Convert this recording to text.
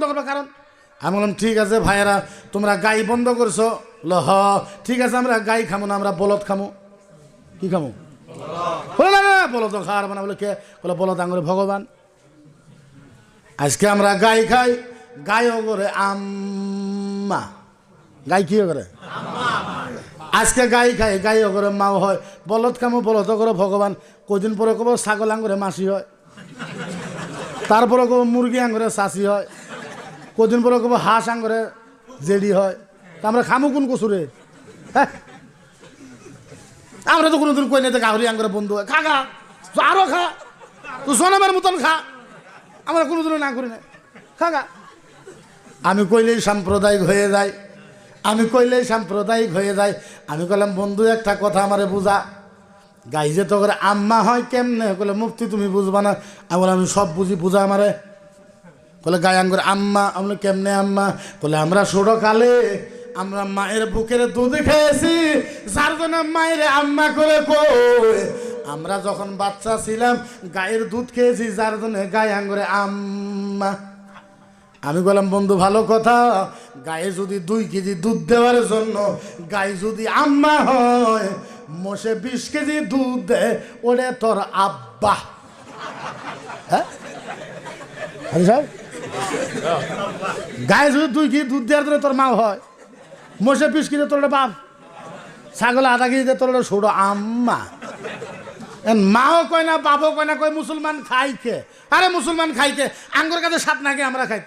বন্ধ করবে কারণ? আমি বললাম ঠিক আছে ভাইয়েরা তোমরা গাই বন্ধ করছ। বলল, হ ঠিক আছে আমরা গাই খামো না আমরা বলদ খামো। কি খামো? বলদ খাওয়ার মানে বলে কে? বলে বলদ আঙুরে ভগবান। আজকে আমরা গাই খাই গাইও করে আম্মা। গাই কি করে আজকে গাই খাই গাইও করে মাও হয়। বলদ খামো বলদ করে ভগবান। কদিন পরে কব ছাগল আঙ্গুরে মাসি হয়। তারপরে কব মুরগি আঙ্গুরে চাষি হয়। কদিন পরে কব হাঁস আঙ্গুরে জেডি হয়। তা আমরা খামো কোন কচুরে হ্যাঁ আমরা তো কোনোদিন কই নাই গাহরি আঙ্গুরে বন্ধু খা খা। তুই আরও খা। তো সোনামের মতন খা। আমরা কোনোদিনও না করি না খা খা। আমি কইলেই সাম্প্রদায়িক হয়ে যায়। আমি কইলেই সাম্প্রদায়িক হয়ে যায়। আমি কইলাম, বন্ধু, একটা কথা আমারে বুঝা। গাই যে তো করে আম্মা হয় কেমনে? কইলে, মুফতি, তুমি বুঝবা না। আমি বললাম, আমি সব বুঝি, বুঝা আমারে। বলে গায়ে আঙ্গুর আম্মা আমি কেমনে আম্মা? বলে, আমরা ছোটো কালে আমরা মায়ের বুকের দুধ খেয়েছি, যার জন্য মায়ের আম্মা করে কই? আমরা যখন বাচ্চা ছিলাম, গায়ের দুধ খেয়েছি, যার জন্য গায়ে আঙ্গুরে আম্মা। আমি বললাম, বন্ধু, ভালো কথা। গায়ে যদি দুই কেজি দুধ দেওয়ার জন্য গায়ে যদি আম্মা হয়, মোষে বিশ কেজি দুধ দেয় ওরে তোর আব্বা। হ্যাঁ? গায়ে যদি দুই কেজি দুধ দেওয়ার তোর মাও হয়। মোষে পিস কিনে তোর বাপ। ছাগল আধা কেজিতে তোর ছোট আম্মা। মাও কয় না বাবও কয় না, কয় মুসলমান খাইকে। আরে মুসলমান খাইকে। আঙ্গুর কাছে সাত নাকি আমরা খাই।